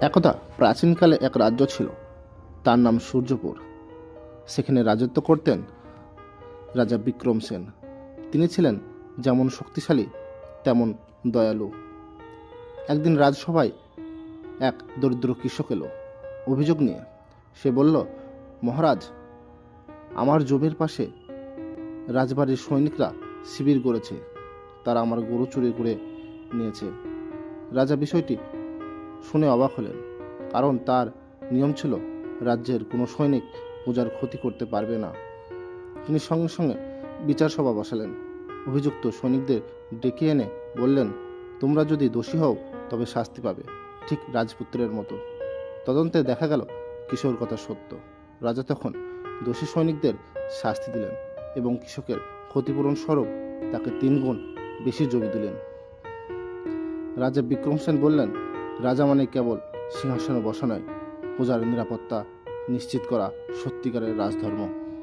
একদা প্রাচীনকালে এক রাজ্য ছিল, তার নাম সূর্যপুর। সেখানে রাজত্ব করতেন রাজা বিক্রম সেন। তিনি ছিলেন যেমন শক্তিশালী, তেমন দয়ালু। একদিন রাজসভায় এক দরিদ্র কৃষক এলো। অভিযোগ নিয়ে সে বলল, মহারাজ, আমার জমির পাশে রাজবাড়ির সৈনিকরা শিবির গড়েছে। তারা আমার গরু চুরি করে নিয়েছে। রাজা বিষয়টি শুনে অবাক হলেন, কারণ তার নিয়ম ছিল, রাজ্যের কোনো সৈনিক পূজার ক্ষতি করতে পারবে না। তিনি সঙ্গে সঙ্গে বিচার সভা বসালেন। অভিযুক্ত সৈনিকদের ডেকে এনে বললেন, তোমরা যদি দোষী হও, তবে শাস্তি পাবে, ঠিক রাজপুত্রের মতো। তদন্তে দেখা গেল, কিশোর কথা সত্য। রাজা তখন দোষী সৈনিকদের শাস্তি দিলেন এবং কৃষকের ক্ষতিপূরণ স্বরূপ তাকে তিন গুণ বেশি জমি দিলেন। রাজা বিক্রম সেন বললেন রাজা মানে কেবল সিংহাসনে বসা নয় প্রজার নিরাপত্তা নিশ্চিত করা সত্যিকারের রাজধর্ম।